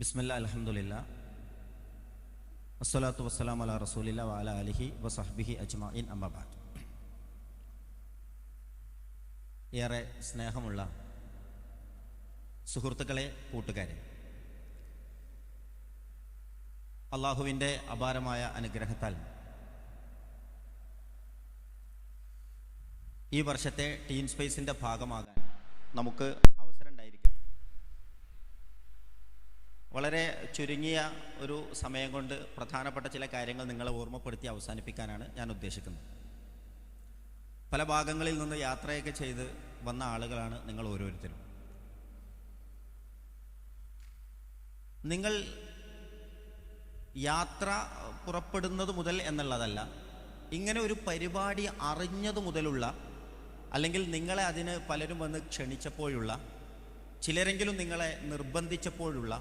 ബിസ്മില്ല അലഹമുല്ല അസ്സലാത്തു വസ്സലാം അല റസൂലില്ല വാല അലിഹി വസഹ്ബിഹി അജ്മഇൻ അമ്മബാദ് ഏറെ സ്നേഹമുള്ള സുഹൃത്തുക്കളെ കൂട്ടുകാരെ. അള്ളാഹുവിന്റെ അപാരമായ അനുഗ്രഹത്താൽ ഈ വർഷത്തെ ടീം സ്പേസിന്റെ ഭാഗമാകാൻ നമുക്ക് വളരെ ചുരുങ്ങിയ ഒരു സമയം കൊണ്ട് പ്രധാനപ്പെട്ട ചില കാര്യങ്ങൾ നിങ്ങളെ ഓർമ്മപ്പെടുത്തി അവസാനിപ്പിക്കാനാണ് ഞാൻ ഉദ്ദേശിക്കുന്നത്. പല ഭാഗങ്ങളിൽ നിന്ന് യാത്രയൊക്കെ ചെയ്ത് വന്ന ആളുകളാണ് നിങ്ങൾ ഓരോരുത്തരും. നിങ്ങൾ യാത്ര പുറപ്പെടുന്നത് മുതൽ എന്നുള്ളതല്ല ഇങ്ങനെ ഒരു പരിപാടി അറിഞ്ഞത് മുതലുള്ള അല്ലെങ്കിൽ നിങ്ങളെ അതിന് പലരും വന്ന് ക്ഷണിച്ചപ്പോഴുള്ള ചിലരെങ്കിലും നിങ്ങളെ നിർബന്ധിച്ചപ്പോഴുള്ള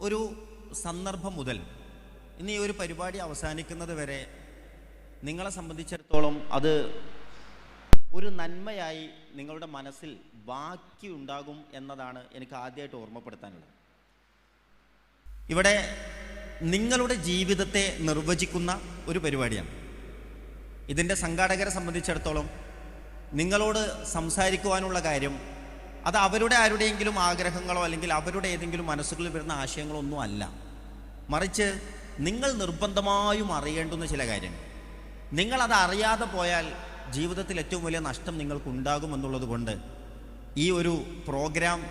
ഒരു സന്ദർഭം മുതൽ ഇന്ന് ഈ ഒരു പരിപാടി അവസാനിക്കുന്നത് വരെ നിങ്ങളെ സംബന്ധിച്ചിടത്തോളം അത് ഒരു നന്മയായി നിങ്ങളുടെ മനസ്സിൽ ബാക്കി ഉണ്ടാകും എന്നതാണ് എനിക്ക് ആദ്യമായിട്ട് ഓർമ്മപ്പെടുത്താനുള്ളത്. ഇവിടെ നിങ്ങളുടെ ജീവിതത്തെ നിർവചിക്കുന്ന ഒരു പരിപാടിയാണ്. ഇതിന്റെ സംഘാടകരെ സംബന്ധിച്ചിടത്തോളം നിങ്ങളോട് സംസാരിക്കുവാനുള്ള കാര്യം അത് അവരുടെ ആരുടെയെങ്കിലും ആഗ്രഹങ്ങളോ അല്ലെങ്കിൽ അവരുടെ ഏതെങ്കിലും മനസ്സുകളിൽ വരുന്ന ആശയങ്ങളോ ഒന്നും അല്ല. മറിച്ച് നിങ്ങൾ നിർബന്ധമായും അറിയേണ്ടുന്ന ചില കാര്യങ്ങൾ. നിങ്ങൾ അത് അറിയാതെ പോയാൽ ജീവിതത്തിൽ ഏറ്റവും വലിയ നഷ്ടം നിങ്ങൾക്കുണ്ടാകുമെന്നുള്ളത് കൊണ്ട് ഈ ഒരു പ്രോഗ്രാം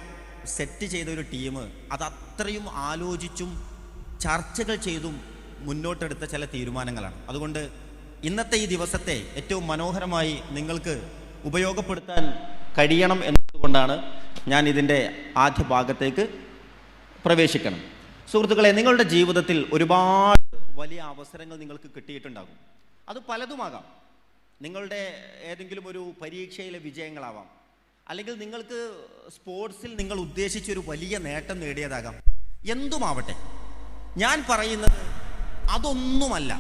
സെറ്റ് ചെയ്ത ഒരു ടീം അത് അത്രയും ആലോചിച്ചും ചർച്ചകൾ ചെയ്തും മുന്നോട്ടെടുത്ത ചില തീരുമാനങ്ങളാണ്. അതുകൊണ്ട് ഇന്നത്തെ ഈ ദിവസത്തെ ഏറ്റവും മനോഹരമായി നിങ്ങൾക്ക് ഉപയോഗപ്പെടുത്താൻ കഴിയണം എന്നതുകൊണ്ടാണ് ഞാൻ ഇതിന്റെ ആദ്യ ഭാഗത്തേക്ക് പ്രവേശിക്കണം. സുഹൃത്തുക്കളെ നിങ്ങളുടെ ജീവിതത്തിൽ ഒരുപാട് വലിയ അവസരങ്ങൾ നിങ്ങൾക്ക് കിട്ടിയിട്ടുണ്ടാകും. അത് പലതുമാകാം. നിങ്ങളുടെ ഏതെങ്കിലും ഒരു പരീക്ഷയിലെ വിജയങ്ങളാവാം. അല്ലെങ്കിൽ നിങ്ങൾക്ക് സ്പോർട്സിൽ നിങ്ങൾ ഉദ്ദേശിച്ചൊരു വലിയ നേട്ടം നേടിയതാകാം. എന്തുമാവട്ടെ ഞാൻ പറയുന്നത് അതൊന്നുമല്ല.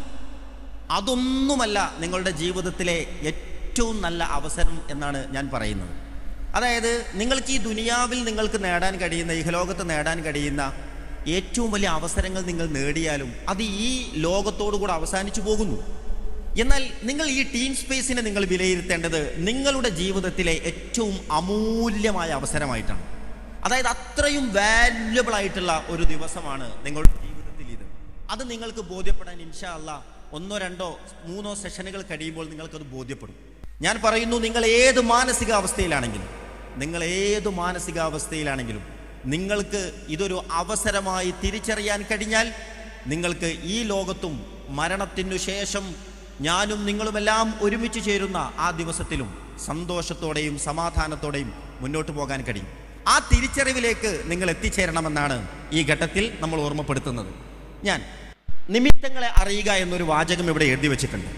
അതൊന്നുമല്ല നിങ്ങളുടെ ജീവിതത്തിലെ ഏറ്റവും നല്ല അവസരം എന്നാണ് ഞാൻ പറയുന്നത്. അതായത് നിങ്ങൾക്ക് ഈ ദുനിയാവിൽ നിങ്ങൾക്ക് നേടാൻ കഴിയുന്ന ഇഹലോകത്ത് നേടാൻ കഴിയുന്ന ഏറ്റവും വലിയ അവസരങ്ങൾ നിങ്ങൾ നേടിയാലും അത് ഈ ലോകത്തോടു കൂടെ അവസാനിച്ചു പോകുന്നു. എന്നാൽ നിങ്ങൾ ഈ ടീം സ്പേസിനെ നിങ്ങൾ വിലയിരുത്തേണ്ടത് നിങ്ങളുടെ ജീവിതത്തിലെ ഏറ്റവും അമൂല്യമായ അവസരമായിട്ടാണ്. അതായത് അത്രയും വാല്യുബിൾ ആയിട്ടുള്ള ഒരു ദിവസമാണ് നിങ്ങളുടെ ജീവിതത്തിൽ ഇത്. അത് നിങ്ങൾക്ക് ബോധ്യപ്പെടാൻ ഇൻഷാ അല്ല ഒന്നോ രണ്ടോ മൂന്നോ സെഷനുകൾ കഴിയുമ്പോൾ നിങ്ങൾക്കത് ബോധ്യപ്പെടും. ഞാൻ പറയുന്നു നിങ്ങൾ ഏത് മാനസികാവസ്ഥയിലാണെങ്കിലും നിങ്ങൾ ഏത് മാനസികാവസ്ഥയിലാണെങ്കിലും നിങ്ങൾക്ക് ഇതൊരു അവസരമായി തിരിച്ചറിയാൻ കഴിഞ്ഞാൽ നിങ്ങൾക്ക് ഈ ലോകത്തും മരണത്തിനു ശേഷം ഞാനും നിങ്ങളുമെല്ലാം ഒരുമിച്ച് ചേരുന്ന ആ ദിവസത്തിലും സന്തോഷത്തോടെയും സമാധാനത്തോടെയും മുന്നോട്ട് പോകാൻ കഴിയും. ആ തിരിച്ചറിവിലേക്ക് നിങ്ങൾ എത്തിച്ചേരണമെന്നാണ് ഈ ഘട്ടത്തിൽ നമ്മൾ ഓർമ്മപ്പെടുത്തുന്നത്. ഞാൻ നിമിത്തങ്ങളെ അറിയുക എന്നൊരു വാചകം ഇവിടെ എഴുതി വെച്ചിട്ടുണ്ട്.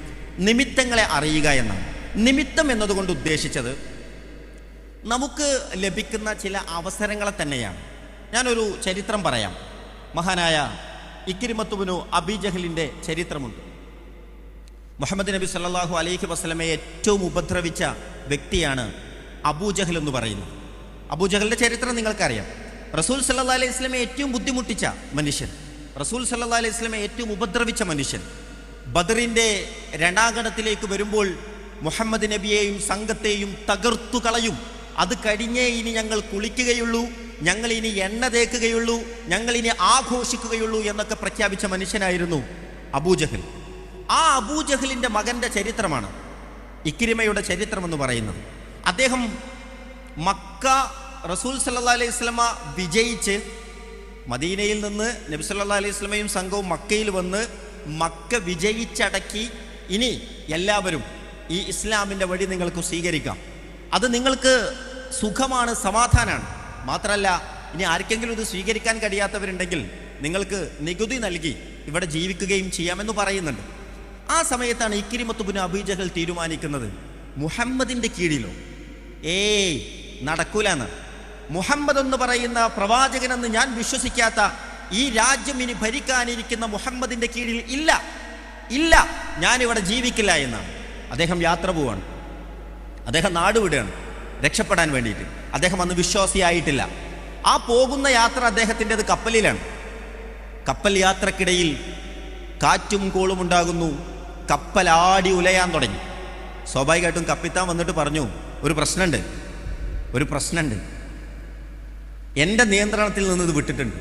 നിമിത്തങ്ങളെ അറിയുക എന്നാണ്. നിമിത്തം എന്നതുകൊണ്ട് ഉദ്ദേശിച്ചത് നമുക്ക് ലഭിക്കുന്ന ചില അവസരങ്ങളെ തന്നെയാണ്. ഞാനൊരു ചരിത്രം പറയാം. മഹാനായ ഇക്കിരിമത്തുബിനു അബിജഹലിന്റെ ചരിത്രമുണ്ട്. മുഹമ്മദ് നബി സല്ലാഹു അലൈഹി വസ്ലമെ ഏറ്റവും ഉപദ്രവിച്ച വ്യക്തിയാണ് അബൂജഹൽ എന്ന് പറയുന്നത്. അബൂജഹലിന്റെ ചരിത്രം നിങ്ങൾക്കറിയാം. റസൂൽ സല്ലാ അലൈഹി സ്വലമെ ഏറ്റവും ബുദ്ധിമുട്ടിച്ച മനുഷ്യൻ. റസൂൽ സല്ലാ അലൈഹി സ്വലമെ ഏറ്റവും ഉപദ്രവിച്ച മനുഷ്യൻ. ബദറിന്റെ രണ്ടാഗണത്തിലേക്ക് വരുമ്പോൾ മുഹമ്മദ് നബിയെയും സംഘത്തെയും തകർത്തു കളയും. അത് കഴിഞ്ഞേ ഇനി ഞങ്ങൾ കുളിക്കുകയുള്ളൂ ഞങ്ങൾ ഇനി എണ്ണ തേക്കുകയുള്ളൂ ഞങ്ങൾ ഇനി ആഘോഷിക്കുകയുള്ളൂ എന്നൊക്കെ പ്രഖ്യാപിച്ച മനുഷ്യനായിരുന്നു അബൂജഹൽ. ആ അബൂജഹലിന്റെ മകന്റെ ചരിത്രമാണ് ഇക്കിരിമയുടെ ചരിത്രം എന്ന് പറയുന്നത്. അദ്ദേഹം മക്ക റസൂൽ സല്ലാ അലൈഹി സ്വലമ വിജയിച്ച് മദീനയിൽ നിന്ന് നബി സല്ലാ അലൈഹി സ്വലമയും സംഘവും മക്കയിൽ വന്ന് മക്ക വിജയിച്ചടക്കി ഇനി എല്ലാവരും ഈ ഇസ്ലാമിന്റെ വഴി നിങ്ങൾക്ക് സ്വീകരിക്കാം. അത് നിങ്ങൾക്ക് സുഖമാണ് സമാധാനമാണ് മാത്രമല്ല ഇനി ആർക്കെങ്കിലും ഇത് സ്വീകരിക്കാൻ കഴിയാത്തവരുണ്ടെങ്കിൽ നിങ്ങൾക്ക് നികുതി നൽകി ഇവിടെ ജീവിക്കുകയും ചെയ്യാമെന്ന് പറയുന്നുണ്ട്. ആ സമയത്താണ് ഇക്കിരിമത്തുബിന് അബീജകൾ തീരുമാനിക്കുന്നത്. മുഹമ്മദിന്റെ കീഴിലോ? ഏയ് നടക്കൂലെന്ന്. മുഹമ്മദ് എന്ന് പറയുന്ന പ്രവാചകനെന്ന് ഞാൻ വിശ്വസിക്കാത്ത ഈ രാജ്യം ഇനി ഭരിക്കാനിരിക്കുന്ന മുഹമ്മദിന്റെ കീഴിൽ ഇല്ല. ഇല്ല ഞാനിവിടെ ജീവിക്കില്ല എന്നാണ്. അദ്ദേഹം യാത്ര പോവാണ്. അദ്ദേഹം നാടുവിടുകയാണ് രക്ഷപ്പെടാൻ വേണ്ടിയിട്ട്. അദ്ദേഹം അന്ന് വിശ്വാസിയായിട്ടില്ല. ആ പോകുന്ന യാത്ര അദ്ദേഹത്തിന്റെത് കപ്പലിലാണ്. കപ്പൽ യാത്രക്കിടയിൽ കാറ്റും കോളും ഉണ്ടാകുന്നു. കപ്പലാടി ഉലയാൻ തുടങ്ങി. സ്വാഭാവികമായിട്ടും കപ്പിത്താൻ വന്നിട്ട് പറഞ്ഞു ഒരു പ്രശ്നമുണ്ട് ഒരു പ്രശ്നമുണ്ട് എന്റെ നിയന്ത്രണത്തിൽ നിന്ന് ഇത് വിട്ടിട്ടുണ്ട്.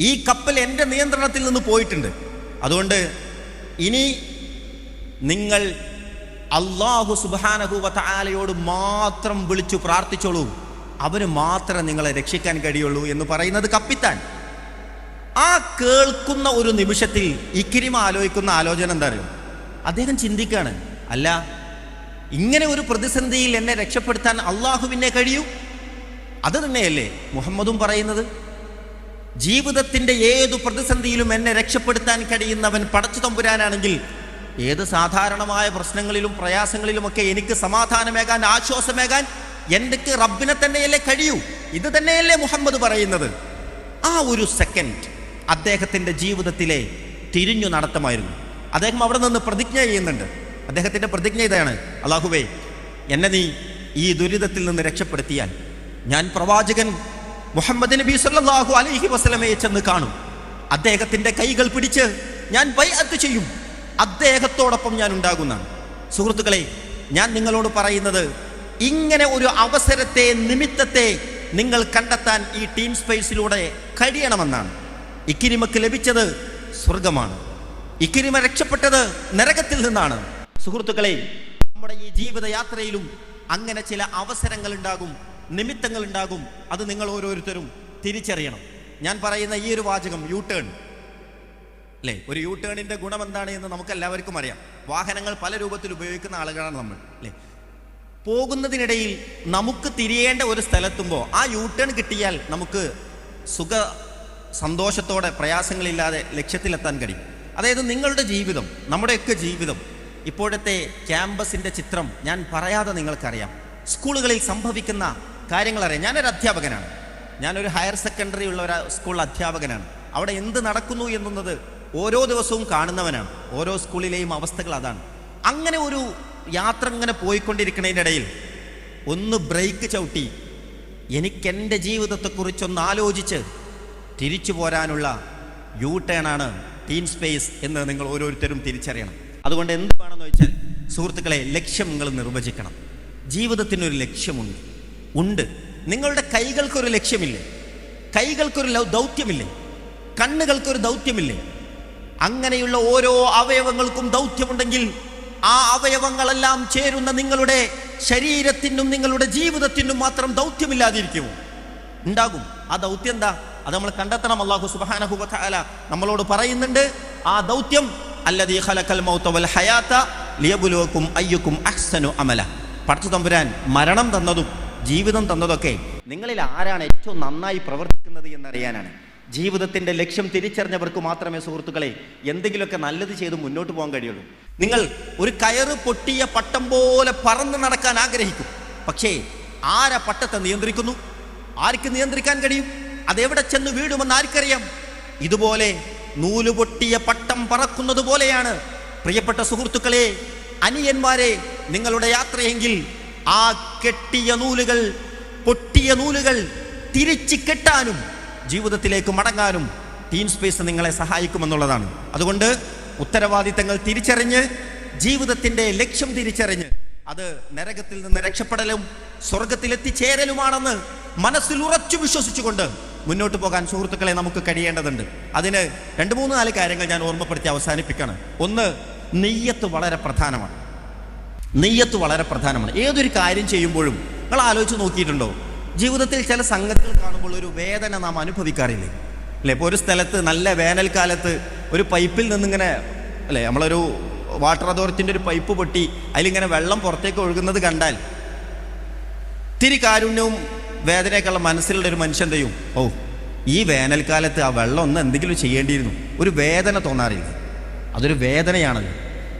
ഈ കപ്പൽ എന്റെ നിയന്ത്രണത്തിൽ നിന്ന് പോയിട്ടുണ്ട്. അതുകൊണ്ട് ഇനി നിങ്ങൾ അള്ളാഹു സുബാനഹുവലയോട് മാത്രം വിളിച്ചു പ്രാർത്ഥിച്ചോളൂ. അവന് മാത്രം നിങ്ങളെ രക്ഷിക്കാൻ കഴിയുള്ളൂ എന്ന് പറയുന്നത് കപ്പിത്താൻ. ആ കേൾക്കുന്ന ഒരു നിമിഷത്തിൽ ഇക്കിരിമ ആലോചിക്കുന്ന ആലോചന എന്താ അറിയും? അദ്ദേഹം ചിന്തിക്കാണ് അല്ല ഇങ്ങനെ ഒരു പ്രതിസന്ധിയിൽ എന്നെ രക്ഷപ്പെടുത്താൻ അള്ളാഹുവിനെ കഴിയൂ? അത് തന്നെയല്ലേ മുഹമ്മദും പറയുന്നത്. ജീവിതത്തിന്റെ ഏതു പ്രതിസന്ധിയിലും എന്നെ രക്ഷപ്പെടുത്താൻ കഴിയുന്നവൻ പടച്ചു തമ്പുരാനാണെങ്കിൽ ഏത് സാധാരണമായ പ്രശ്നങ്ങളിലും പ്രയാസങ്ങളിലുമൊക്കെ എനിക്ക് സമാധാനമേകാൻ ആശ്വാസമേകാൻ എനിക്ക് റബ്ബിനെ തന്നെയല്ലേ കഴിയൂ? ഇത് തന്നെയല്ലേ മുഹമ്മദ് പറയുന്നത്. ആ ഒരു സെക്കൻഡ് അദ്ദേഹത്തിന്റെ ജീവിതത്തിലെ തിരിഞ്ഞു നടത്തമായിരുന്നു. അദ്ദേഹം അവിടെ നിന്ന് പ്രതിജ്ഞ ചെയ്യുന്നുണ്ട്. അദ്ദേഹത്തിന്റെ പ്രതിജ്ഞ ഇതാണ്. അള്ളാഹുവേ എന്നെ നീ ഈ ദുരിതത്തിൽ നിന്ന് രക്ഷപ്പെടുത്തിയാൽ ഞാൻ പ്രവാചകൻ മുഹമ്മദ് നബി സല്ലാഹു അലഹി വസ്ലമയെ ചെന്ന് കാണും. അദ്ദേഹത്തിന്റെ കൈകൾ പിടിച്ച് ഞാൻ ബൈ ചെയ്യും. അദ്ദേഹത്തോടൊപ്പം ഞാൻ ഉണ്ടാകുന്നതാണ്. സുഹൃത്തുക്കളെ ഞാൻ നിങ്ങളോട് പറയുന്നത് ഇങ്ങനെ ഒരു അവസരത്തെ നിമിത്തത്തെ നിങ്ങൾ കണ്ടെത്താൻ ഈ ടീം സ്പേസിലൂടെ കഴിയണമെന്നാണ്. ഇക്കിരിമക്ക് ലഭിച്ചത് സ്വർഗമാണ് ഇക്കിരിമ രക്ഷപ്പെട്ടത് നരകത്തിൽ നിന്നാണ്. സുഹൃത്തുക്കളെ നമ്മുടെ ഈ ജീവിതയാത്രയിലും അങ്ങനെ ചില അവസരങ്ങൾ ഉണ്ടാകും നിമിത്തങ്ങൾ ഉണ്ടാകും. അത് നിങ്ങൾ ഓരോരുത്തരും തിരിച്ചറിയണം. ഞാൻ പറയുന്ന ഈ ഒരു വാചകം യു ടേൺ അല്ലേ ഒരു യു ടേണിന്റെ ഗുണം എന്താണ് എന്ന് നമുക്ക് എല്ലാവർക്കും അറിയാം. വാഹനങ്ങൾ പല രൂപത്തിൽ ഉപയോഗിക്കുന്ന ആളുകളാണ് നമ്മൾ അല്ലേ പോകുന്നതിനിടയിൽ നമുക്ക് തിരിയേണ്ട ഒരു സ്ഥലത്തുമ്പോൾ ആ യു ടേൺ കിട്ടിയാൽ നമുക്ക് സുഖ സന്തോഷത്തോടെ പ്രയാസങ്ങളില്ലാതെ ലക്ഷ്യത്തിലെത്താൻ കഴിയും. അതായത് നിങ്ങളുടെ ജീവിതം നമ്മുടെയൊക്കെ ജീവിതം ഇപ്പോഴത്തെ ക്യാമ്പസിന്റെ ചിത്രം ഞാൻ പറയാതെ നിങ്ങൾക്കറിയാം. സ്കൂളുകളിൽ സംഭവിക്കുന്ന കാര്യങ്ങളറിയാം. ഞാനൊരു അധ്യാപകനാണ്. ഞാനൊരു ഹയർ സെക്കൻഡറി ഉള്ള ഒരു സ്കൂൾ അധ്യാപകനാണ്. അവിടെ എന്ത് നടക്കുന്നു എന്നുള്ളത് ഓരോ ദിവസവും കാണുന്നവനാണ്. ഓരോ സ്കൂളിലെയും അവസ്ഥകൾ അതാണ്. അങ്ങനെ ഒരു യാത്ര ഇങ്ങനെ പോയിക്കൊണ്ടിരിക്കുന്നതിനിടയിൽ ഒന്ന് ബ്രേക്ക് ചവിട്ടി. എനിക്കെന്റെ ജീവിതത്തെക്കുറിച്ചൊന്ന് ആലോചിച്ച് തിരിച്ചു പോരാനുള്ള യു ടേണാണ് ടീം സ്പേസ് എന്ന് നിങ്ങൾ ഓരോരുത്തരും തിരിച്ചറിയണം. അതുകൊണ്ട് എന്ത് വേണമെന്ന് വെച്ചാൽ സുഹൃത്തുക്കളെ ലക്ഷ്യം നിങ്ങൾ നിർവചിക്കണം. ജീവിതത്തിനൊരു ലക്ഷ്യമുണ്ട്. ഉണ്ട്. നിങ്ങളുടെ കൈകൾക്കൊരു ലക്ഷ്യമില്ലേ? കൈകൾക്കൊരു ദൗത്യമില്ലേ കണ്ണുകൾക്കൊരു ദൗത്യമില്ലേ? അങ്ങനെയുള്ള ഓരോ അവയവങ്ങൾക്കും ദൗത്യമുണ്ടെങ്കിൽ ആ അവയവങ്ങളെല്ലാം ചേരുന്ന നിങ്ങളുടെ ശരീരത്തിനും നിങ്ങളുടെ ജീവിതത്തിനും മാത്രം ദൗത്യമില്ലാതിരിക്കുമോ? ഉണ്ടാകും. ആ ദൗത്യം എന്താ? അത് നമ്മൾ കണ്ടെത്തണം. അള്ളാഹു സുബ്ഹാനഹു വ നമ്മളോട് പറയുന്നുണ്ട്. ആ ദൗത്യം അല്ലദീ ഖലഖൽ മൗത വൽ ഹയാത ലിയബ്ലുവക്കും അയ്യുക്കും അഹ്സനു അമല. പടച്ചു തമ്പുരാൻ മരണം തന്നതും ജീവിതം തന്നതൊക്കെ നിങ്ങളിൽ ആരാണ് ഏറ്റവും നന്നായി പ്രവർത്തിക്കുന്നത് എന്നറിയാനാണ്. ജീവിതത്തിന്റെ ലക്ഷ്യം തിരിച്ചറിഞ്ഞവർക്ക് മാത്രമേ സുഹൃത്തുക്കളെ എന്തെങ്കിലുമൊക്കെ നല്ലത് ചെയ്ത് മുന്നോട്ട് പോകാൻ കഴിയുള്ളൂ. നിങ്ങൾ ഒരു കയറ് പൊട്ടിയ പട്ടം പോലെ പറന്ന് നടക്കാൻ ആഗ്രഹിക്കും. പക്ഷേ ആരാ പട്ടത്തെ നിയന്ത്രിക്കുന്നു? ആർക്ക് നിയന്ത്രിക്കാൻ കഴിയും? അതെവിടെ ചെന്ന് വീടുമെന്ന് ആർക്കറിയാം? ഇതുപോലെ നൂൽ പൊട്ടിയ പട്ടം പറക്കുന്നത് പോലെയാണ്. പ്രിയപ്പെട്ട സുഹൃത്തുക്കളെ അനിയന്മാരെ നിങ്ങളുടെ യാത്രയെങ്കിൽ ആ കെട്ടിയ നൂലുകൾ പൊട്ടിയ നൂലുകൾ തിരിച്ചു കെട്ടാനും ജീവിതത്തിലേക്ക് മടങ്ങാനും ടീം സ്പേസ് നിങ്ങളെ സഹായിക്കുമെന്നുള്ളതാണ്. അതുകൊണ്ട് ഉത്തരവാദിത്തങ്ങൾ തിരിച്ചറിഞ്ഞ് ജീവിതത്തിന്റെ ലക്ഷ്യം തിരിച്ചറിഞ്ഞ് അത് നരകത്തിൽ നിന്ന് രക്ഷപ്പെടലും സ്വർഗത്തിലെത്തിച്ചേരലുമാണെന്ന് മനസ്സിൽ ഉറച്ചു വിശ്വസിച്ചുകൊണ്ട് മുന്നോട്ട് പോകാൻ സുഹൃത്തുക്കളെ നമുക്ക് കഴിയേണ്ടതുണ്ട്. അതിന് രണ്ട് മൂന്ന് നാല് കാര്യങ്ങൾ ഞാൻ ഓർമ്മപ്പെടുത്തി അവസാനിപ്പിക്കണം. ഒന്ന് നെയ്യത്ത് വളരെ പ്രധാനമാണ്. നെയ്യത്ത് വളരെ പ്രധാനമാണ്. ഏതൊരു കാര്യം ചെയ്യുമ്പോഴും നിങ്ങൾ ആലോചിച്ച് നോക്കിയിട്ടുണ്ടോ? ജീവിതത്തിൽ ചില സംഘത്തിൽ കാണുമ്പോൾ ഒരു വേദന നാം അനുഭവിക്കാറില്ലേ? അല്ലേ? ഇപ്പോൾ ഒരു സ്ഥലത്ത് നല്ല വേനൽക്കാലത്ത് ഒരു പൈപ്പിൽ നിന്നിങ്ങനെ അല്ലേ? നമ്മളൊരു വാട്ടർ അതോറിറ്റിന്റെ ഒരു പൈപ്പ് പൊട്ടി അതിലിങ്ങനെ വെള്ളം പുറത്തേക്ക് ഒഴുകുന്നത് കണ്ടാൽ ഇത്തിരി കാരുണ്യവും വേദനയൊക്കെയുള്ള മനസ്സിലുള്ള ഒരു മനുഷ്യൻ ചെയ്യും ഓ ഈ വേനൽക്കാലത്ത് ആ വെള്ളം ഒന്ന് എന്തെങ്കിലും ചെയ്യേണ്ടിയിരുന്നു. ഒരു വേദന തോന്നാറില്ല. അതൊരു വേദനയാണല്ലോ.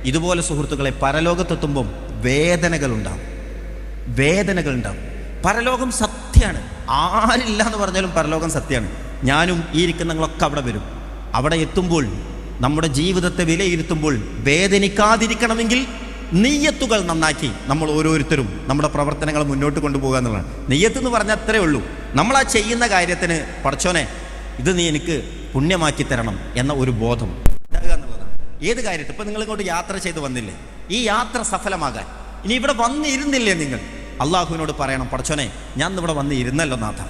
ഇതുപോലെ സുഹൃത്തുക്കളെ പരലോകത്തെത്തുമ്പം വേദനകളുണ്ടാവും. വേദനകളുണ്ടാവും. പരലോകം സത്യമാണ്. ആരില്ല എന്ന് പറഞ്ഞാലും പരലോകം സത്യമാണ്. ഞാനും ഈ ഇരിക്കുന്നങ്ങളൊക്കെ അവിടെ വരും. അവിടെ എത്തുമ്പോൾ നമ്മുടെ ജീവിതത്തെ വിലയിരുത്തുമ്പോൾ വേദനിക്കാതിരിക്കണമെങ്കിൽ നെയ്യത്തുകൾ നന്നാക്കി നമ്മൾ ഓരോരുത്തരും നമ്മുടെ പ്രവർത്തനങ്ങൾ മുന്നോട്ട് കൊണ്ടുപോകുക എന്നുള്ളതാണ്. നെയ്യത്ത് എന്ന് പറഞ്ഞാൽ അത്രേ ഉള്ളൂ. നമ്മൾ ആ ചെയ്യുന്ന കാര്യത്തിന് പടച്ചോനെ ഇത് നീ എനിക്ക് പുണ്യമാക്കി തരണം എന്ന ഒരു ബോധം. ഉണ്ടാകുക എന്നുള്ളതാണ് ഏത് കാര്യത്തിൽ? ഇപ്പം നിങ്ങൾ ഇങ്ങോട്ട് യാത്ര ചെയ്ത് വന്നില്ലേ? ഈ യാത്ര സഫലമാകാൻ. ഇനി ഇവിടെ വന്നിരുന്നില്ലേ നിങ്ങൾ? അള്ളാഹുവിനോട് പറയണം പടച്ചോനെ ഞാൻ ഇവിടെ വന്ന് ഇരുന്നല്ലോ നാഥ.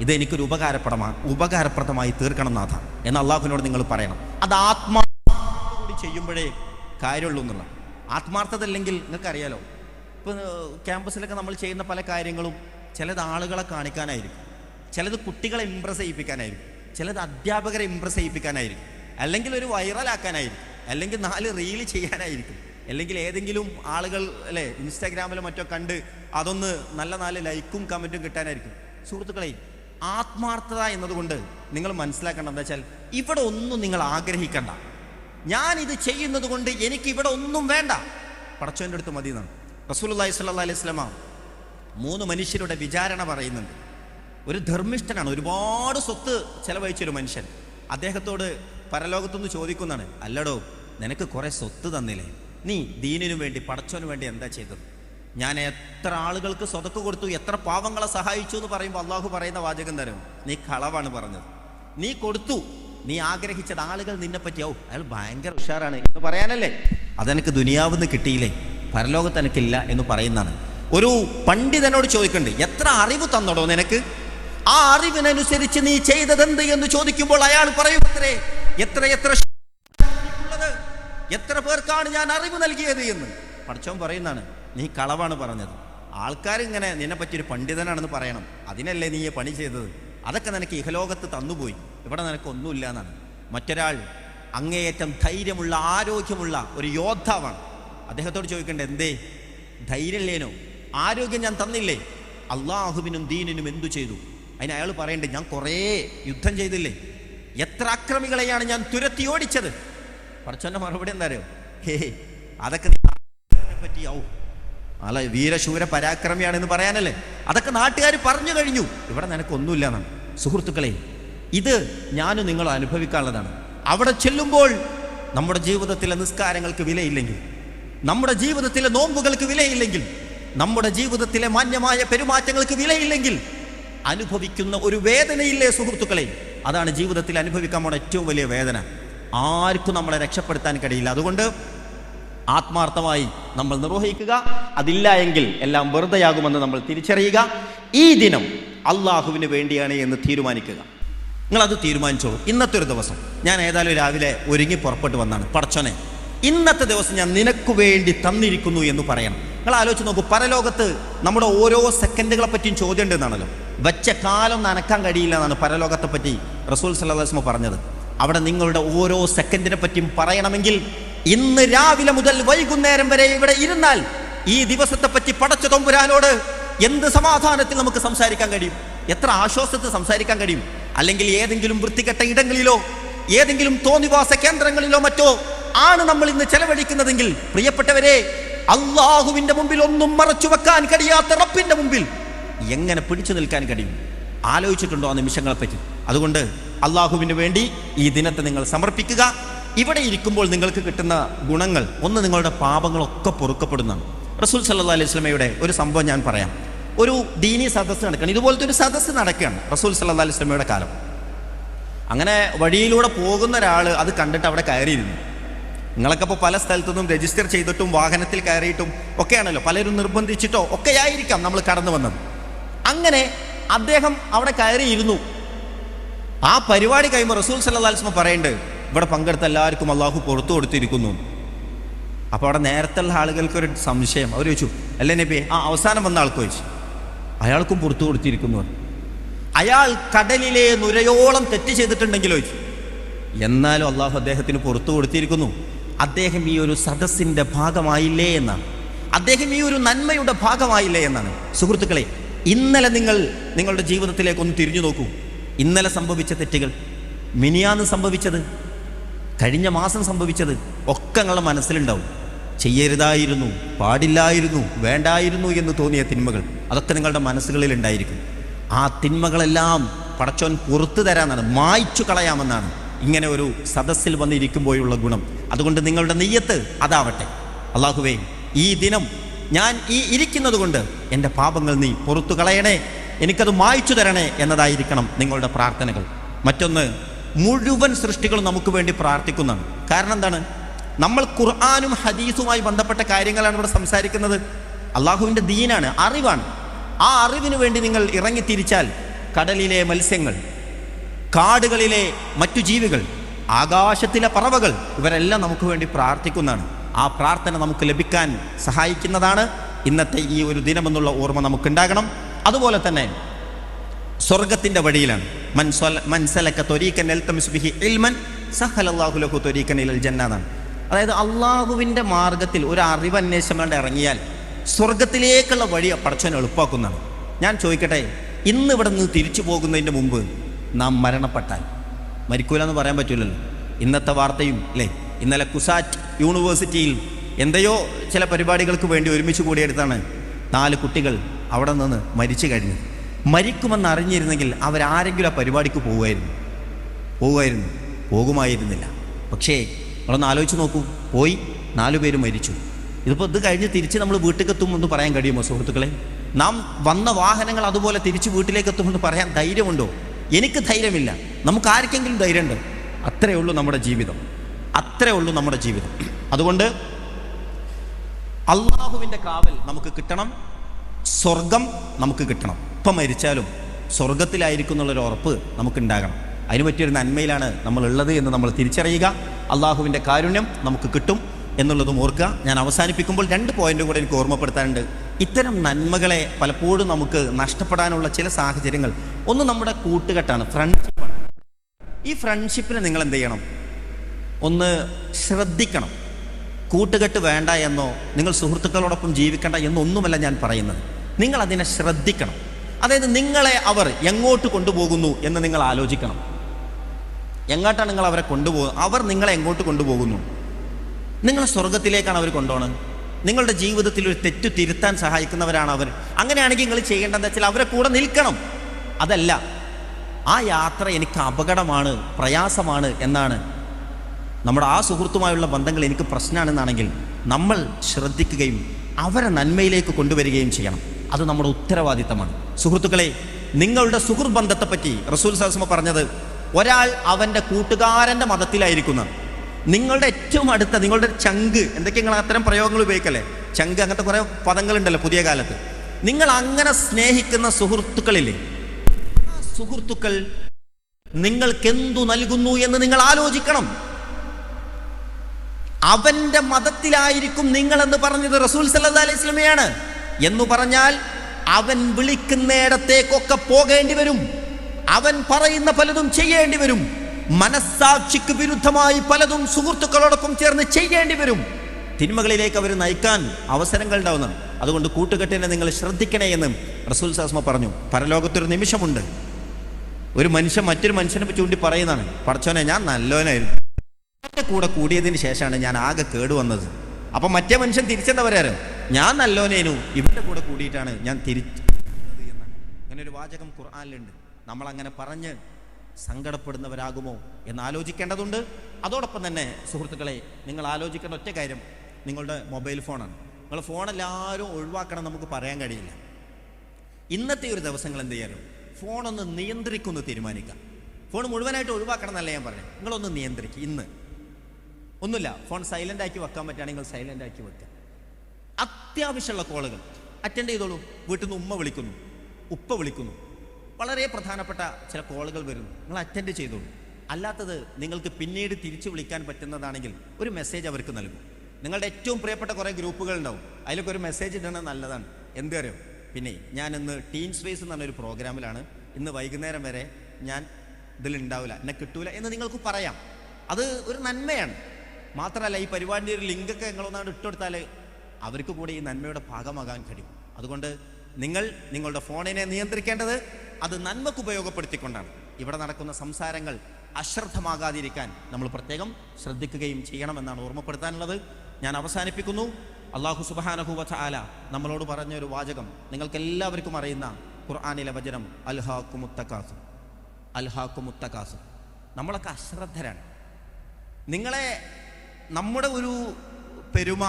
ഇത് എനിക്കൊരു ഉപകാരപ്രദമാ ഉപകാരപ്രദമായി തീർക്കണം നാഥ. എന്ന് അള്ളാഹുവിനോട് നിങ്ങൾ പറയണം. അത് ആത്മാർത്ഥത്തോട് ചെയ്യുമ്പോഴേ കാര്യമുള്ളൂ എന്നുള്ള. ആത്മാർത്ഥത അല്ലെങ്കിൽ നിങ്ങൾക്കറിയാലോ ഇപ്പോൾ ക്യാമ്പസിലൊക്കെ നമ്മൾ ചെയ്യുന്ന പല കാര്യങ്ങളും ചിലത് ആളുകളെ കാണിക്കാനായിരിക്കും. ചിലത് കുട്ടികളെ ഇമ്പ്രസ് ചെയ്യിപ്പിക്കാനായിരിക്കും. ചിലത് അധ്യാപകരെ ഇമ്പ്രസ് ചെയ്യിപ്പിക്കാനായിരിക്കും. അല്ലെങ്കിൽ ഒരു വൈറലാക്കാനായിരിക്കും അല്ലെങ്കിൽ നാല് റീൽ ചെയ്യാനായിരിക്കും. അല്ലെങ്കിൽ ഏതെങ്കിലും ആളുകൾ അല്ലേ ഇൻസ്റ്റാഗ്രാമിലോ മറ്റോ കണ്ട് അതൊന്ന് നല്ല നാല് ലൈക്കും കമന്റും കിട്ടാനായിരിക്കും. സുഹൃത്തുക്കളെ ആത്മാർത്ഥത എന്നതുകൊണ്ട് നിങ്ങൾ മനസ്സിലാക്കേണ്ട എന്താ വെച്ചാൽ ഇവിടെ ഒന്നും നിങ്ങൾ ആഗ്രഹിക്കണ്ട. ഞാൻ ഇത് ചെയ്യുന്നത് കൊണ്ട് എനിക്ക് ഇവിടെ ഒന്നും വേണ്ട. പടച്ചവന്റെ അടുത്ത് മതി എന്നാണ്. റസൂലുള്ളാഹി സ്വല്ലല്ലാഹി അലൈഹി വസല്ലമ മൂന്ന് മനുഷ്യരുടെ വിചാരണ പറയുന്നുണ്ട്. ഒരു ധർമ്മിഷ്ഠനാണ്. ഒരുപാട് സ്വത്ത് ചെലവഴിച്ചൊരു മനുഷ്യൻ. അദ്ദേഹത്തോട് പരലോകത്തുനിന്ന് ചോദിക്കുന്നതാണ് അല്ലടോ നിനക്ക് കുറേ സ്വത്ത് തന്നില്ലേ? നീ ദീനിനു വേണ്ടി പടച്ചോന് വേണ്ടി എന്താ ചെയ്തത്? ഞാൻ എത്ര ആളുകൾക്ക് സ്വതക്ക് കൊടുത്തു എത്ര പാവങ്ങളെ സഹായിച്ചു എന്ന് പറയുമ്പോൾ അള്ളാഹു പറയുന്ന വാചകം തരും നീ കളവാണ് പറഞ്ഞത്. നീ കൊടുത്തു. നീ ആഗ്രഹിച്ചത് ആളുകൾ നിന്നെ പറ്റിയാവും അയാൾ ഭയങ്കര ഉഷാറാണ് എന്ന് പറയാനല്ലേ? അതെനിക്ക് ദുനിയാവെന്ന് കിട്ടിയില്ലേ? പരലോകത്ത് എനിക്കില്ല എന്ന് പറയുന്നതാണ്. ഒരു പണ്ഡിതനോട് ചോദിക്കണ്ടേ എത്ര അറിവ് തന്നടോ നിനക്ക്? ആ അറിവിനനുസരിച്ച് നീ ചെയ്തതെന്ത് എന്ന് ചോദിക്കുമ്പോൾ അയാൾ പറയുമത്രേ എത്ര എത്ര എത്ര പേർക്കാണ് ഞാൻ അറിവ് നൽകിയത് എന്ന്? പഠിച്ചവൻ പറയുന്നതാണ് നീ കളവാണ് പറഞ്ഞത്. ആൾക്കാരിങ്ങനെ നിന്നെ പറ്റി ഒരു പണ്ഡിതനാണെന്ന് പറയണം. അതിനല്ലേ നീ പണി ചെയ്തത്? അതൊക്കെ നിനക്ക് ഇഹലോകത്ത് തന്നുപോയി. ഇവിടെ നിനക്ക് ഒന്നുമില്ല എന്നാണ്. മറ്റൊരാൾ അങ്ങേയറ്റം ധൈര്യമുള്ള ആരോഗ്യമുള്ള ഒരു യോദ്ധാവാണ്. അദ്ദേഹത്തോട് ചോദിക്കേണ്ടത് എന്തേ? ധൈര്യമില്ലേനോ? ആരോഗ്യം ഞാൻ തന്നില്ലേ? അള്ളാഹുവിനും ദീനിനും എന്തു ചെയ്തു? അതിന് അയാൾ പറയണ്ടേ ഞാൻ കുറേ യുദ്ധം ചെയ്തില്ലേ? എത്ര അക്രമികളെയാണ് ഞാൻ തുരത്തി ഓടിച്ചത്? പറച്ചോന്റെ മറുപടി എന്താ അറിയോ ഹേ അതൊക്കെ നീ നാട്ടുകാരെ പറ്റി അല്ല വീരശൂര പരാക്രമിയാണെന്ന് പറയാനല്ലേ? അതൊക്കെ നാട്ടുകാർ പറഞ്ഞു കഴിഞ്ഞു. ഇവിടെ നിനക്കൊന്നുമില്ല എന്നാണ് സുഹൃത്തുക്കളെ ഇത് ഞാനും നിങ്ങൾ അനുഭവിക്കാനുള്ളതാണ്. അവിടെ ചെല്ലുമ്പോൾ നമ്മുടെ ജീവിതത്തിലെ നിസ്കാരങ്ങൾക്ക് വിലയില്ലെങ്കിൽ നമ്മുടെ ജീവിതത്തിലെ നോമ്പുകൾക്ക് വിലയില്ലെങ്കിൽ നമ്മുടെ ജീവിതത്തിലെ മാന്യമായ പെരുമാറ്റങ്ങൾക്ക് വിലയില്ലെങ്കിൽ അനുഭവിക്കുന്ന ഒരു വേദനയില്ലേ സുഹൃത്തുക്കളെ? അതാണ് ജീവിതത്തിൽ അനുഭവിക്കാൻ പോണ ഏറ്റവും വലിയ വേദന. ആർക്കും നമ്മളെ രക്ഷപ്പെടുത്താൻ കഴിയില്ല. അതുകൊണ്ട് ആത്മാർത്ഥമായി നമ്മൾ നിർവഹിക്കുക. അതില്ല എങ്കിൽ എല്ലാം വെറുതെയാകുമെന്ന് നമ്മൾ തിരിച്ചറിയുക. ഈ ദിനം അള്ളാഹുവിന് വേണ്ടിയാണ് എന്ന് തീരുമാനിക്കുക. നിങ്ങളത് തീരുമാനിച്ചോളൂ. ഇന്നത്തെ ഒരു ദിവസം ഞാൻ ഏതായാലും രാവിലെ ഒരുങ്ങി പുറപ്പെട്ട് വന്നാണ്. പടച്ചോനെ ഇന്നത്തെ ദിവസം ഞാൻ നിനക്ക് വേണ്ടി തന്നിരിക്കുന്നു എന്ന് പറയണം. നിങ്ങൾ ആലോചിച്ച് നോക്കൂ പരലോകത്ത് നമ്മുടെ ഓരോ സെക്കൻഡുകളെ പറ്റിയും ചോദ്യം ഉണ്ടെന്നാണല്ലോ വെച്ച കാലം നനക്കാൻ കഴിയില്ല എന്നാണ് പരലോകത്തെ പറ്റി റസൂൽ സല്ലാസ്മ പറഞ്ഞത്. അവിടെ നിങ്ങളുടെ ഓരോ സെക്കൻഡിനെ പറ്റിയും പറയണമെങ്കിൽ ഇന്ന് രാവിലെ മുതൽ വൈകുന്നേരം വരെ ഇവിടെ ഇരുന്നാൽ ഈ ദിവസത്തെ പറ്റി പടച്ച തൊമ്പുരാനോട് എന്ത് സമാധാനത്തിൽ നമുക്ക് സംസാരിക്കാൻ കഴിയും? എത്ര ആശ്വാസത്തിൽ സംസാരിക്കാൻ കഴിയും? അല്ലെങ്കിൽ ഏതെങ്കിലും വൃത്തികെട്ട ഇടങ്ങളിലോ ഏതെങ്കിലും തോന്നിവാസ കേന്ദ്രങ്ങളിലോ മറ്റോ ആണ് നമ്മൾ ഇന്ന് ചെലവഴിക്കുന്നതെങ്കിൽ പ്രിയപ്പെട്ടവരെ അള്ളാഹുവിന്റെ മുമ്പിൽ ഒന്നും മറച്ചു വെക്കാൻ കഴിയാത്ത റബ്ബിന്റെ മുമ്പിൽ എങ്ങനെ പിടിച്ചു നിൽക്കാൻ കഴിയും? ആലോചിച്ചിട്ടുണ്ടോ ആ നിമിഷങ്ങളെപ്പറ്റി? അതുകൊണ്ട് അള്ളാഹുവിന് വേണ്ടി ഈ ദിനത്തെ നിങ്ങൾ സമർപ്പിക്കുക. ഇവിടെ ഇരിക്കുമ്പോൾ നിങ്ങൾക്ക് കിട്ടുന്ന ഗുണങ്ങൾ ഒന്ന് നിങ്ങളുടെ പാപങ്ങളൊക്കെ പൊറുക്കപ്പെടുന്നതാണ്. റസൂൽ സല്ലാ അലൈഹി സ്വലമയുടെ ഒരു സംഭവം ഞാൻ പറയാം. ഒരു ദീനി സദസ്സ് നടക്കുകയാണ്. ഇതുപോലത്തെ ഒരു സദസ്സ് നടക്കുകയാണ് റസൂൽ സല്ലാ അലൈഹി സ്വലമയുടെ കാലം. അങ്ങനെ വഴിയിലൂടെ പോകുന്ന ഒരാൾ അത് കണ്ടിട്ട് അവിടെ കയറിയിരുന്നു. നിങ്ങളൊക്കെ ഇപ്പോൾ പല സ്ഥലത്തു നിന്നും രജിസ്റ്റർ ചെയ്തിട്ടും വാഹനത്തിൽ കയറിയിട്ടും ഒക്കെയാണല്ലോ. പലരും നിർബന്ധിച്ചിട്ടോ ഒക്കെയായിരിക്കാം നമ്മൾ കടന്നു വന്നത്. അങ്ങനെ അദ്ദേഹം അവിടെ കയറിയിരുന്നു. ആ പരിപാടി കഴിയുമ്പോൾ റസൂൽ സല്ലാസ്മ പറയുന്നുണ്ട് ഇവിടെ പങ്കെടുത്ത എല്ലാവർക്കും അള്ളാഹു പുറത്തു കൊടുത്തിരിക്കുന്നു. അപ്പോൾ അവിടെ നേരത്തുള്ള ആളുകൾക്ക് ഒരു സംശയം. അവർ ചോദിച്ചു അല്ലേ നബി ആ അവസാനം വന്ന ആൾക്ക് ചോദിച്ചു. അയാൾക്കും പുറത്തു കൊടുത്തിരിക്കുന്നു അയാൾ കടലിലെ നുരയോളം തെറ്റ് ചെയ്തിട്ടുണ്ടെങ്കിൽ ചോദിച്ചു. എന്നാലും അള്ളാഹു അദ്ദേഹത്തിന് പുറത്തു കൊടുത്തിരിക്കുന്നു. അദ്ദേഹം ഈ ഒരു സദസ്സിന്റെ ഭാഗമായില്ലേ എന്നാണ്. അദ്ദേഹം ഈ ഒരു നന്മയുടെ ഭാഗമായില്ലേ എന്നാണ്. സുഹൃത്തുക്കളെ ഇന്നലെ നിങ്ങൾ നിങ്ങളുടെ ജീവിതത്തിലേക്ക് ഒന്ന് തിരിഞ്ഞു നോക്കൂ. ഇന്നലെ സംഭവിച്ച തെറ്റുകൾ മിനിയാന്ന് സംഭവിച്ചത് കഴിഞ്ഞ മാസം സംഭവിച്ചത് ഒക്കെ നിങ്ങളുടെ മനസ്സിലുണ്ടാവും. ചെയ്യരുതായിരുന്നു പാടില്ലായിരുന്നു വേണ്ടായിരുന്നു എന്ന് തോന്നിയ തിന്മകൾ അതൊക്കെ നിങ്ങളുടെ മനസ്സുകളിൽ ഉണ്ടായിരിക്കും. ആ തിന്മകളെല്ലാം പടച്ചോൻ പുറത്തു തരാമെന്നാണ് മായ്ച്ചു കളയാമെന്നാണ് ഇങ്ങനെ ഒരു സദസ്സിൽ വന്നിരിക്കുമ്പോഴുള്ള ഗുണം. അതുകൊണ്ട് നിങ്ങളുടെ നെയ്യത്ത് അതാവട്ടെ. അള്ളാഹുവേ ഈ ദിനം ഞാൻ ഈ ഇരിക്കുന്നത് കൊണ്ട് എന്റെ പാപങ്ങൾ നീ പുറത്തു കളയണേ. എനിക്കത് മായ്ച്ചു തരണേ എന്നതായിരിക്കണം നിങ്ങളുടെ പ്രാർത്ഥനകൾ. മറ്റൊന്ന് മുഴുവൻ സൃഷ്ടികളും നമുക്ക് വേണ്ടി പ്രാർത്ഥിക്കുന്നതാണ്. കാരണം എന്താണ്? നമ്മൾ ഖുർആാനും ഹദീസുമായി ബന്ധപ്പെട്ട കാര്യങ്ങളാണ് ഇവിടെ സംസാരിക്കുന്നത്. അള്ളാഹുവിന്റെ ദീനാണ് അറിവാണ്. ആ അറിവിന് വേണ്ടി നിങ്ങൾ ഇറങ്ങിത്തിരിച്ചാൽ കടലിലെ മത്സ്യങ്ങൾ കാടുകളിലെ മറ്റു ജീവികൾ ആകാശത്തിലെ പറവകൾ ഇവരെല്ലാം നമുക്ക് വേണ്ടി പ്രാർത്ഥിക്കുന്നതാണ്. ആ പ്രാർത്ഥന നമുക്ക് ലഭിക്കാൻ സഹായിക്കുന്നതാണ്. ഇന്നത്തെ ഈ ഒരു ദിനമെന്നുള്ള ഓർമ്മ നമുക്കുണ്ടാകണം. അതുപോലെ തന്നെ സ്വർഗത്തിന്റെ വഴിയിലാണ്. മൻസലക്ക തൊരീക്കൻ ത്വരീഖൻ ഇൽമൻ ജന്ന എന്നാണ് അതായത് അള്ളാഹുവിന്റെ മാർഗത്തിൽ ഒരു അറിവ് അന്വേഷണം ഇറങ്ങിയാൽ സ്വർഗത്തിലേക്കുള്ള വഴി പടച്ചവൻ എളുപ്പാക്കുന്നതാണ്. ഞാൻ ചോദിക്കട്ടെ ഇന്ന് ഇവിടെ നിന്ന് തിരിച്ചു പോകുന്നതിന്റെ മുമ്പ് നാം മരണപ്പെട്ടാൽ മരിക്കൂല എന്ന് പറയാൻ പറ്റില്ലല്ലോ ഇന്നത്തെ വാർത്തയും അല്ലേ ഇന്നലെ കുസാറ്റ് യൂണിവേഴ്സിറ്റിയിൽ എന്തെയോ ചില പരിപാടികൾക്ക് വേണ്ടി ഒരുമിച്ച് കൂടിയെടുത്താണ് നാല് കുട്ടികൾ അവിടെ നിന്ന് മരിച്ചു കഴിഞ്ഞത് മരിക്കുമെന്ന് അറിഞ്ഞിരുന്നെങ്കിൽ അവരാരെങ്കിലും ആ പരിപാടിക്ക് പോകുമായിരുന്നു. പോകുമായിരുന്നു. പോകുമായിരുന്നില്ല. പക്ഷേ നമ്മളൊന്ന് ആലോചിച്ച് നോക്കൂ. പോയി നാലു പേര് മരിച്ചു. ഇതിപ്പോൾ ഇത് കഴിഞ്ഞ് തിരിച്ച് നമ്മൾ വീട്ടിലേക്ക് എന്ന് പറയാൻ കഴിയുമോ സുഹൃത്തുക്കളെ? നാം വന്ന വാഹനങ്ങൾ അതുപോലെ തിരിച്ച് വീട്ടിലേക്ക് എത്തുമെന്ന് പറയാൻ ധൈര്യമുണ്ടോ? എനിക്ക് ധൈര്യമില്ല. നമുക്ക് ആർക്കെങ്കിലും ധൈര്യമുണ്ട്? അത്രയേ ഉള്ളൂ നമ്മുടെ ജീവിതം. അത്രേ ഉള്ളൂ നമ്മുടെ ജീവിതം. അതുകൊണ്ട് അള്ളാഹുവിന്റെ കാവൽ നമുക്ക് കിട്ടണം. സ്വർഗം നമുക്ക് കിട്ടണം. ഇപ്പം മരിച്ചാലും സ്വർഗത്തിലായിരിക്കും എന്നുള്ളൊരു ഉറപ്പ് നമുക്കുണ്ടാകണം. അതിന് പറ്റിയൊരു നന്മയിലാണ് നമ്മളുള്ളത് എന്ന് നമ്മൾ തിരിച്ചറിയുക. അള്ളാഹുവിന്റെ കാരുണ്യം നമുക്ക് കിട്ടും എന്നുള്ളതും ഓർക്കുക. ഞാൻ അവസാനിപ്പിക്കുമ്പോൾ രണ്ട് പോയിന്റ് കൂടെ എനിക്ക് ഓർമ്മപ്പെടുത്താനുണ്ട്. ഇത്തരം നന്മകളെ പലപ്പോഴും നമുക്ക് നഷ്ടപ്പെടാനുള്ള ചില സാഹചര്യങ്ങൾ. ഒന്ന് നമ്മുടെ കൂട്ടുകെട്ടാണ് ഫ്രണ്ട്ഷിപ്പാണ് ഈ ഫ്രണ്ട്ഷിപ്പിനെ നിങ്ങൾ എന്ത് ചെയ്യണം? ഒന്ന് ശ്രദ്ധിക്കണം. കൂട്ടുകെട്ട് വേണ്ട എന്നോ നിങ്ങൾ സുഹൃത്തുക്കളോടൊപ്പം ജീവിക്കേണ്ട എന്നൊന്നുമല്ല ഞാൻ പറയുന്നത്. നിങ്ങൾ അതിനെ ശ്രദ്ധിക്കണം. അതായത് നിങ്ങളെ അവർ എങ്ങോട്ട് കൊണ്ടുപോകുന്നു എന്ന് നിങ്ങൾ ആലോചിക്കണം. എങ്ങോട്ടാണ് നിങ്ങൾ അവരെ കൊണ്ടുപോകുന്നത്? അവർ നിങ്ങളെ എങ്ങോട്ട് കൊണ്ടുപോകുന്നു? നിങ്ങൾ സ്വർഗത്തിലേക്കാണ് അവർ കൊണ്ടുപോകുന്നത്. നിങ്ങളുടെ ജീവിതത്തിൽ ഒരു തെറ്റു തിരുത്താൻ സഹായിക്കുന്നവരാണ് അവർ. അങ്ങനെയാണെങ്കിൽ നിങ്ങൾ ചെയ്യേണ്ടതെന്ന് വെച്ചാൽ അവരെ കൂടെ നിൽക്കണം. അതല്ല ആ യാത്ര എനിക്ക് അപകടമാണ് പ്രയാസമാണ് എന്നാണ് നമ്മുടെ ആ സുഹൃത്തുമായുള്ള ബന്ധങ്ങൾ എനിക്ക് പ്രശ്നമാണെന്നാണെങ്കിൽ നമ്മൾ ശ്രദ്ധിക്കുകയും അവരെ നന്മയിലേക്ക് കൊണ്ടുവരികയും ചെയ്യണം. അത് നമ്മുടെ ഉത്തരവാദിത്തമാണ്. സുഹൃത്തുക്കളെ നിങ്ങളുടെ സുഹൃത് ബന്ധത്തെപ്പറ്റി റസൂൽ സാസ്മ പറഞ്ഞത് ഒരാൾ അവന്റെ കൂട്ടുകാരന്റെ മതത്തിലായിരിക്കുന്ന. നിങ്ങളുടെ ഏറ്റവും അടുത്ത നിങ്ങളുടെ ചങ്ക് എന്തൊക്കെ നിങ്ങൾ അത്തരം പ്രയോഗങ്ങൾ ഉപയോഗിക്കല്ലേ? ചങ്ക് അങ്ങനത്തെ കുറേ പദങ്ങളുണ്ടല്ലോ പുതിയ കാലത്ത്. നിങ്ങൾ അങ്ങനെ സ്നേഹിക്കുന്ന സുഹൃത്തുക്കളില്ലേ? ആ സുഹൃത്തുക്കൾ നിങ്ങൾക്കെന്തു നൽകുന്നു എന്ന് നിങ്ങൾ ആലോചിക്കണം. അവന്റെ മതത്തിലായിരിക്കും നിങ്ങൾ എന്ന് പറഞ്ഞത് റസൂൽ സല്ലാ അലൈഹി സ്വലമയാണ് എന്ന് പറഞ്ഞാൽ അവൻ വിളിക്കുന്നിടത്തേക്കൊക്കെ പോകേണ്ടി വരും. അവൻ പറയുന്ന പലതും ചെയ്യേണ്ടി വരും. മനസ്സാക്ഷിക്ക് വിരുദ്ധമായി പലതും സുഹൃത്തുക്കളോടൊപ്പം ചേർന്ന് ചെയ്യേണ്ടി വരും. തിന്മകളിലേക്ക് അവർ നയിക്കാൻ അവസരങ്ങൾ ഉണ്ടാവുന്നതാണ് അതുകൊണ്ട് കൂട്ടുകെട്ടിനെ നിങ്ങൾ ശ്രദ്ധിക്കണേ എന്ന് റസൂൽ സാസ്മ പറഞ്ഞു. പരലോകത്തൊരു നിമിഷമുണ്ട്. ഒരു മനുഷ്യൻ മറ്റൊരു മനുഷ്യനെ ചൂണ്ടി പറയുന്നതാണ്. പടച്ചോനെ ഞാൻ നല്ലവനായിരുന്നു എന്റെ കൂടെ കൂടിയതിന് ശേഷമാണ് ഞാൻ ആകെ കേടുവന്നത്. അപ്പം മറ്റേ മനുഷ്യൻ തിരിച്ചെന്താ പറയാറ്? ഞാൻ നല്ലോനേനു ഇവരുടെ കൂടെ കൂടിയിട്ടാണ് ഞാൻ തിരിച്ചു അങ്ങനെ ഒരു വാചകം ഖുർആാനിലുണ്ട്. നമ്മൾ അങ്ങനെ പറഞ്ഞ് സങ്കടപ്പെടുന്നവരാകുമോ എന്ന് ആലോചിക്കേണ്ടതുണ്ട്. അതോടൊപ്പം തന്നെ സുഹൃത്തുക്കളെ നിങ്ങൾ ആലോചിക്കേണ്ട ഒറ്റ കാര്യം നിങ്ങളുടെ മൊബൈൽ ഫോണാണ്. നിങ്ങൾ ഫോൺ എല്ലാവരും ഒഴിവാക്കണം നമുക്ക് പറയാൻ കഴിയില്ല. ഇന്നത്തെ ഒരു ദിവസങ്ങൾ എന്ത് ചെയ്യാനും ഫോണൊന്ന് നിയന്ത്രിക്കുമെന്ന് തീരുമാനിക്കാം ഫോൺ മുഴുവനായിട്ട് ഒഴിവാക്കണം എന്നല്ല ഞാൻ പറഞ്ഞു നിങ്ങളൊന്ന് നിയന്ത്രിക്കുക ഇന്ന്. ഒന്നുമില്ല ഫോൺ സൈലന്റ് ആക്കി വെക്കാൻ പറ്റുകയാണെങ്കിൽ സൈലന്റ് ആക്കി വെക്കുക. അത്യാവശ്യമുള്ള കോളുകൾ. അറ്റൻഡ് ചെയ്തോളൂ. വീട്ടിൽ നിന്ന് ഉമ്മ വിളിക്കുന്നു. ഉപ്പ വിളിക്കുന്നു. വളരെ പ്രധാനപ്പെട്ട ചില കോളുകൾ വരുന്നു. നിങ്ങൾ അറ്റൻഡ് ചെയ്തോളൂ. അല്ലാത്തത് നിങ്ങൾക്ക് പിന്നീട് തിരിച്ചു വിളിക്കാൻ പറ്റുന്നതാണെങ്കിൽ ഒരു മെസ്സേജ് അവർക്ക് നൽകും. നിങ്ങളുടെ ഏറ്റവും പ്രിയപ്പെട്ട കുറേ ഗ്രൂപ്പുകൾ ഉണ്ടാവും. അതിലൊക്കെ ഒരു മെസ്സേജ് ഇടണത് നല്ലതാണ്. എന്ത് അറിയോ? പിന്നെ ഞാൻ ഇന്ന് ടീം സ്പേസ് എന്ന് പറഞ്ഞൊരു പ്രോഗ്രാമിലാണ് ഇന്ന് വൈകുന്നേരം വരെ ഞാൻ ഇതിലുണ്ടാവില്ല എന്നെ കിട്ടൂല എന്ന് നിങ്ങൾക്ക് പറയാം. അത് ഒരു നന്മയാണ്. മാത്രമല്ല ഈ പരിപാടിന്റെ ഒരു ലിങ്കൊക്കെ നിങ്ങളൊന്നാണ്ട് ഇട്ടുകൊടുത്താൽ അവർക്ക് കൂടി ഈ നന്മയുടെ ഭാഗമാകാൻ കഴിയും. അതുകൊണ്ട് നിങ്ങൾ നിങ്ങളുടെ ഫോണിനെ നിയന്ത്രിക്കേണ്ടത് അത് നന്മക്ക് ഉപയോഗപ്പെടുത്തിക്കൊണ്ടാണ്. ഇവിടെ നടക്കുന്ന സംസാരങ്ങൾ അശ്രദ്ധമാകാതിരിക്കാൻ നമ്മൾ പ്രത്യേകം ശ്രദ്ധിക്കുകയും ചെയ്യണമെന്നാണ് ഓർമ്മപ്പെടുത്താനുള്ളത്. ഞാൻ അവസാനിപ്പിക്കുന്നു. അള്ളാഹു സുബാനഹുവ ആല നമ്മളോട് പറഞ്ഞ ഒരു വാചകം നിങ്ങൾക്ക് എല്ലാവർക്കും അറിയുന്ന ഖുർആാനിലെ വചനം അൽഹാക്കു മുത്തക്കാസു അൽഹാക്കു മുത്തക്കാസു നമ്മളൊക്കെ അശ്രദ്ധരാണ്. നിങ്ങളെ നമ്മുടെ ഒരു പെരുമ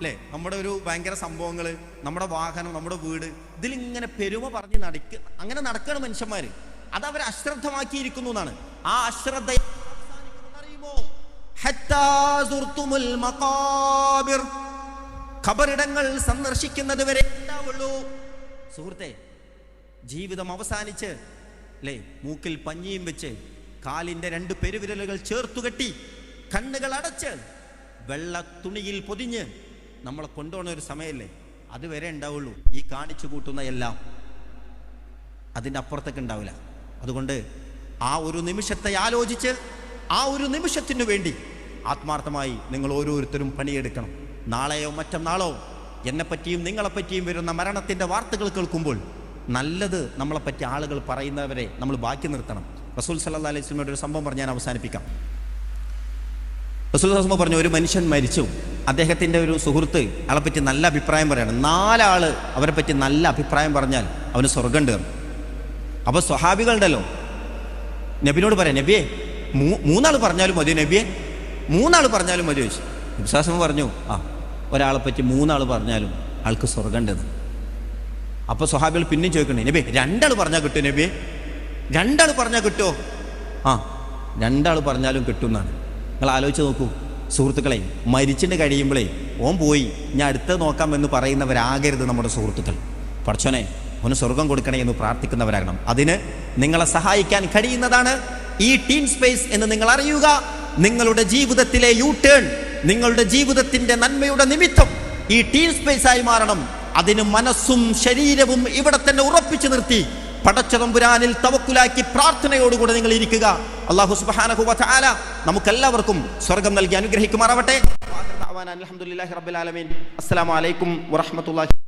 അല്ലേ? നമ്മുടെ ഒരു ഭയങ്കര സംഭവങ്ങൾ നമ്മുടെ വാഹനം നമ്മുടെ വീട് ഇതിലിങ്ങനെ പെരുമ പറഞ്ഞ് നടക്ക അങ്ങനെ നടക്കണം മനുഷ്യന്മാർ അത് അവർ അശ്രദ്ധമാക്കിയിരിക്കുന്നു എന്നാണ്. ആ അശ്രദ്ധ ഖബറിടങ്ങൾ സന്ദർശിക്കുന്നത് വരെ ഉണ്ടാവുള്ളൂ. സുഹൃത്തെ ജീവിതം അവസാനിച്ച് അല്ലേ മൂക്കിൽ പഞ്ഞിയും വെച്ച് കാലിന്റെ രണ്ട് പെരുവിരലുകൾ ചേർത്തുകെട്ടി കണ്ണുകൾ അടച്ച് വെള്ള തുണിയിൽ പൊതിഞ്ഞ് നമ്മളെ കൊണ്ടുപോകുന്ന ഒരു സമയമല്ലേ അതുവരെ ഉണ്ടാവുള്ളൂ. ഈ കാണിച്ചു കൂട്ടുന്ന എല്ലാം അതിന്റെ അപ്പുറത്തേക്ക് ഉണ്ടാവില്ല. അതുകൊണ്ട് ആ ഒരു നിമിഷത്തെ ആലോചിച്ച് ആ ഒരു നിമിഷത്തിനു വേണ്ടി ആത്മാർത്ഥമായി നിങ്ങൾ ഓരോരുത്തരും പണിയെടുക്കണം. നാളെയോ മറ്റന്നാളോ എന്നെപ്പറ്റിയും നിങ്ങളെപ്പറ്റിയും വരുന്ന മരണത്തിന്റെ വാർത്തകൾ കേൾക്കുമ്പോൾ നല്ലത് നമ്മളെപ്പറ്റി ആളുകൾ പറയുന്നവരെ നമ്മൾ ബാക്കി നിർത്തണം. റസൂൽ സല്ലാ അലൈഹി സ്വലമയുടെ ഒരു സംഭവം പറഞ്ഞ് ഞാൻ അവസാനിപ്പിക്കാം. റസൂൽ പറഞ്ഞു ഒരു മനുഷ്യൻ മരിച്ചു. അദ്ദേഹത്തിന്റെ ഒരു സുഹൃത്ത് അയാളെ പറ്റി നല്ല അഭിപ്രായം പറയണം. നാലാൾ അവരെ പറ്റി നല്ല അഭിപ്രായം പറഞ്ഞാൽ അവന് സ്വർഗം കയറും അപ്പോൾ സ്വഹാബികളുണ്ടല്ലോ. നബിനോട് പറയാം നബിയെ മൂ മൂന്നാൾ പറഞ്ഞാലും മതിയോ നബിയെ. മൂന്നാൾ പറഞ്ഞാലും മതി ചോദിച്ചു. വിശ്വാസം പറഞ്ഞു ആ ഒരാളെ പറ്റി മൂന്നാൾ പറഞ്ഞാലും ആൾക്ക് സ്വർഗം ഉണ്ടെന്ന് അപ്പോൾ സ്വഹാബികൾ പിന്നെയും ചോദിക്കണേ നബി രണ്ടാൾ പറഞ്ഞാൽ കിട്ടും നബിയെ? രണ്ടാൾ പറഞ്ഞാൽ കിട്ടുമോ ആ രണ്ടാൾ പറഞ്ഞാലും കിട്ടും എന്നാണ്. നിങ്ങൾ ആലോചിച്ച് നോക്കൂ. സുഹൃത്തുക്കളെ മരിച്ചിട്ട് കഴിയുമ്പോഴേ ഓൻ പോയി ഞാൻ അടുത്ത് നോക്കാം എന്ന് പറയുന്നവരാകരുത് നമ്മുടെ സുഹൃത്തുക്കൾ. പഠിച്ചോനെ ഒന്ന് സ്വർഗം കൊടുക്കണേ എന്ന് പ്രാർത്ഥിക്കുന്നവരാകണം. അതിന് നിങ്ങളെ സഹായിക്കാൻ കഴിയുന്നതാണ് ഈ ടീം സ്പേസ് എന്ന് നിങ്ങൾ അറിയുക. നിങ്ങളുടെ ജീവിതത്തിലെ യു ടേൺ നിങ്ങളുടെ ജീവിതത്തിന്റെ നന്മയുടെ നിമിത്തം ഈ ടീം സ്പേസ് ആയി മാറണം. അതിന് മനസ്സും ശരീരവും ഇവിടെ തന്നെ ഉറപ്പിച്ചു നിർത്തി. പടച്ചതമ്പുരാനിൽ തവക്കുലാക്കി പ്രാർത്ഥനയോടുകൂടെ നിങ്ങൾ ഇരിക്കുക. അള്ളാഹു തആല നമുക്കെല്ലാവർക്കും സ്വർഗം നൽകി അനുഗ്രഹിക്കുമാറാവട്ടെ. അസ്സലാമലൈക്കും റബ്ബിൽ